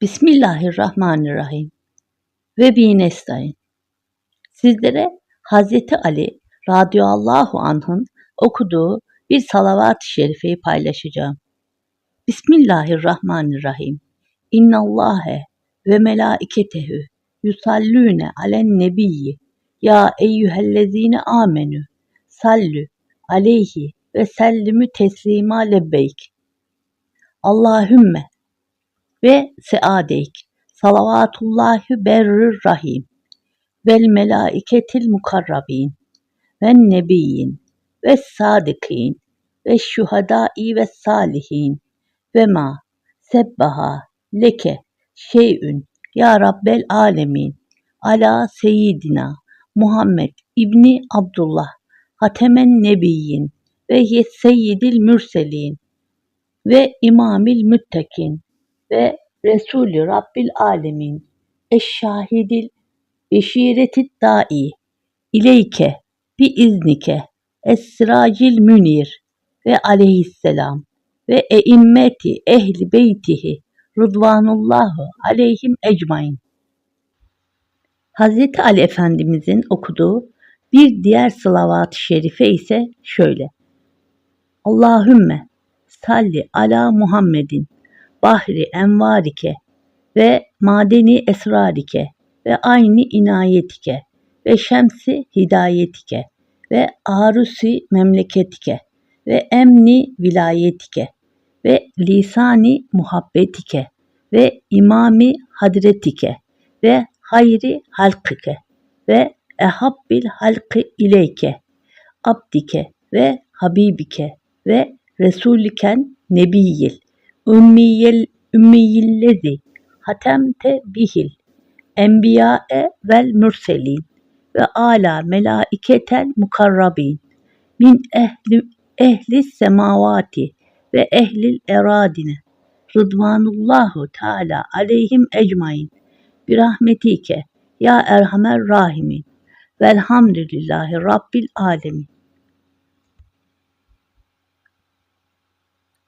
Bismillahirrahmanirrahim. Ve bi. Sizlere Hazreti Ali radıyallahu anh'ın okuduğu bir salavat-ı şerifeyi paylaşacağım. Bismillahirrahmanirrahim. İnnallâhe ve melâiketehu yusallûne alen nebiyyi ya eyyühellezîne amenü sallu aleyhi ve sellimü teslima lebbeyk. Allahümme ve seadeyk. Salavatullahi berrür rahim. Vel melaiketil mukarrabin. Ve nebiyyin. Ve sadikin. Ve şuhadai ve salihin. Ve ma sebbaha leke şeyün ya Rabbel alemin. Ala seyyidina Muhammed İbni Abdullah Hatemen Nebiyyin ve seyyidil mürselin ve imamil müttakin ve Resulü Rabbil alemin eşşahidil beşiretit da'i ileyke bi iznike esracil münir ve aleyhisselam ve eimmeti ehli beytihi rıdvanullahu aleyhim ecmain. Hazreti Ali Efendimizin okuduğu bir diğer salavat-ı şerife ise şöyle. Allahümme salli ala Muhammedin bahri envarike ve madeni esrarike ve ayni inayetike ve şemsi hidayetike ve arusi memleketike ve emni vilayetike ve lisani muhabbetike ve imami hadretike ve hayri halkike ve ehabbil halkı ileyke abdike ve habibike ve resuliken nebiyil ümmiyel ümmiyillezi hatemte bihil. Enbiya'e vel mürselin ve ala melaiketel mukarrabin. Min ehli ehli semavati ve ehlil eradine. Rıdvanullahu teala aleyhim ecmain bir rahmetike ya erhamer rahimin. Velhamdülillahi rabbil alemin